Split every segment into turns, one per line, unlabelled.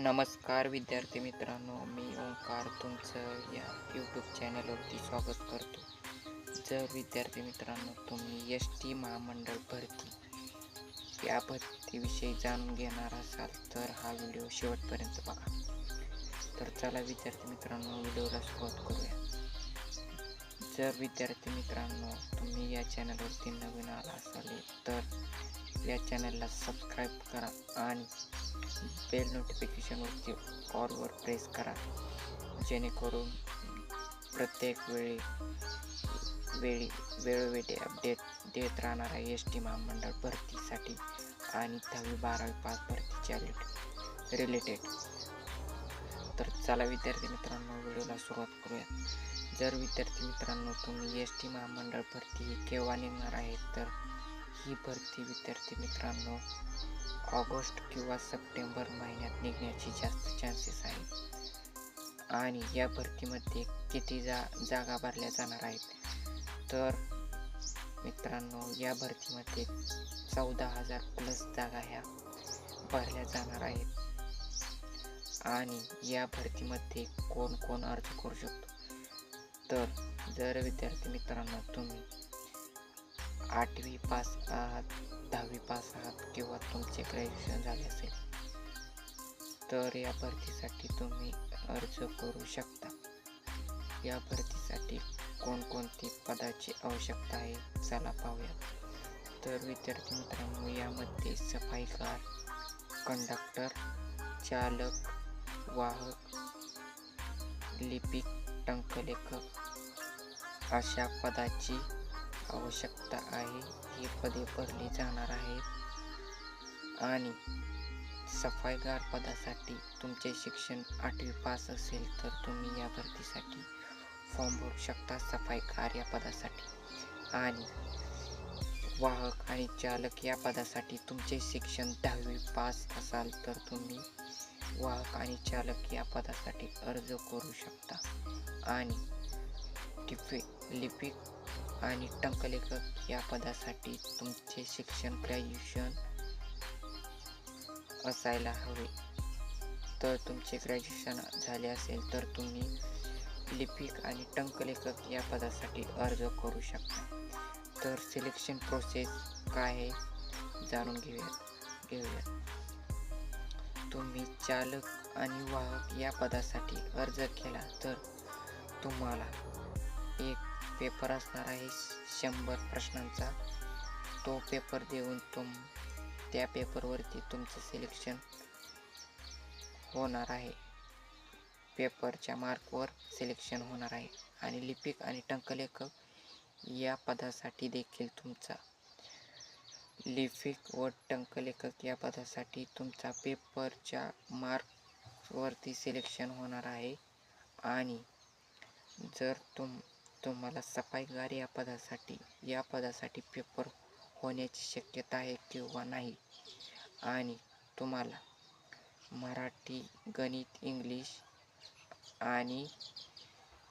नमस्कार विद्यार्थी मित्रांनो मी ओंकार तुमचं या यूट्यूब चॅनलवरती स्वागत करतो. जर विद्यार्थी मित्रांनो तुम्ही एस टी महामंडळ भरती या भरतीविषयी जाणून घेणार असाल तर हा व्हिडिओ शेवटपर्यंत बघा. तर चला विद्यार्थी मित्रांनो व्हिडिओला सुरुवात करूया. जर विद्यार्थी मित्रांनो तुम्ही या चॅनलवरती नवीन आला असाल तर या चॅनलला सबस्क्राईब करा आणि बेल नोटिफिकेशनवरती ऑलवर प्रेस करा. जेणेकरून प्रत्येक वेळी वेळी वेळोवेळी अपडेट देत राहणार आहे एस टी महामंडळ भरतीसाठी आणि दहावी बारावी पास भरतीच्या रिलेटेड तर चला विद्यार्थी मित्रांनो व्हिडिओला सुरुवात करूया. जर विद्यार्थी मित्रांनो तुम्ही एस टी महामंडळ भरती ही केव्हा निघणार आहे तर ही भरती विद्यार्थी मित्रांनो ऑगस्ट किंवा सप्टेंबर महिन्यात निघण्याची जास्त चान्सेस आहे आणि या भरतीमध्ये किती जा जागा भरल्या जाणार आहेत? तर मित्रांनो या भरतीमध्ये चौदा हजार प्लस जागा ह्या भरल्या जाणार आहेत. आणि या भरतीमध्ये कोण कोण अर्ज करू शकतो? तर जर विद्यार्थी मित्रांनो तुम्ही आठवी पास आहात दहावी पास आहात किंवा तुमचे ग्रॅज्युएशन झाले असेल तर या भरतीसाठी तुम्ही अर्ज करू शकता. या भरतीसाठी कोणकोणती पदाची आवश्यकता आहे चला पाहूया. तर विद्यार्थी मित्रांनो यामध्ये सफाईकार कंडक्टर चालक वाहक लिपिक टंकलेखक अशा पदाची आवश्यकता आहे. ही पदे भरली जाणार आहेत. आणि सफाईगार पदासाठी तुमचे शिक्षण आठवी पास असेल तर तुम्ही या भरतीसाठी फॉर्म भरू शकता सफाईगार या पदासाठी. आणि वाहक आणि चालक या पदासाठी तुमचे शिक्षण दहावी पास असाल तर तुम्ही वाहक आणि चालक या पदासाठी अर्ज करू शकता. आणि टिपे लिपिक आणि टंकलेखक या पदासाठी तुमचे शिक्षण ग्रॅज्युएशन असायला हवे. तर तुमचे ग्रॅज्युएशन झाले असेल तर तुम्ही लिपिक आणि टंकलेखक या पदासाठी अर्ज करू शकता. तर सिलेक्शन प्रोसेस काय आहे जाणून घेऊया घेऊया. तुम्ही चालक आणि वाहक या पदासाठी अर्ज केला तर तुम्हाला एक पेपर असणार आहे शंभर प्रश्नांचा. तो पेपर देऊन तुम त्या पेपरवरती तुमचं सिलेक्शन होणार आहे. पेपरच्या मार्कवर सिलेक्शन होणार आहे. आणि लिपिक आणि टंकलेखक या पदासाठी देखील तुमचा लिपिक व टंकलेखक या पदासाठी तुमचा पेपरच्या मार्कवरती सिलेक्शन होणार आहे. आणि जर तुम तुम्हाला सफाईगार या पदासाठी या पदासाठी पेपर होण्याची शक्यता आहे किंवा नाही. आणि तुम्हाला मराठी गणित इंग्लिश आणि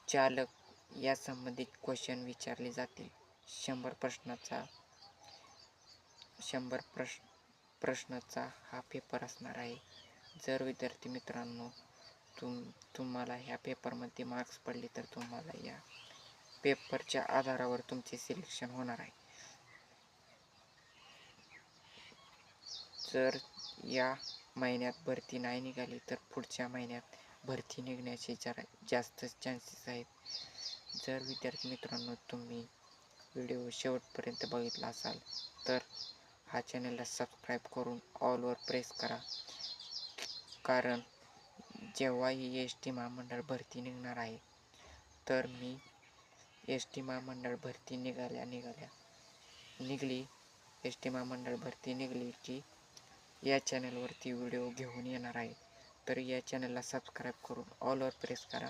चालक या संबंधित क्वेश्चन विचारले जातील. शंभर प्रश्नाचा शंभर प्रश्न प्रश्नाचा हा पेपर असणार आहे. जर विद्यार्थी मित्रांनो तुम तुम्हाला ह्या पेपरमध्ये मार्क्स पडले तर तुम्हाला या पेपरच्या आधारावर तुमचे सिलेक्शन होणार आहे. जर या महिन्यात भरती नाही निघाली तर पुढच्या महिन्यात भरती निघण्याचे जरा जास्त चान्सेस आहेत. जर विद्यार्थी मित्रांनो तुम्ही व्हिडिओ शेवटपर्यंत बघितला असाल तर हा चॅनलला सबस्क्राईब करून ऑलवर प्रेस करा. कारण जेव्हाही एस टी महामंडळ भरती निघणार आहे तर मी एस टी महामंडळ भरती निघाल्या निघाल्या. निघली. एस टी महामंडळ भरती निघली की या चॅनलवरती व्हिडिओ घेऊन येणार आहे. तर या चॅनलला सबस्क्राईब करून ऑलवर प्रेस करा.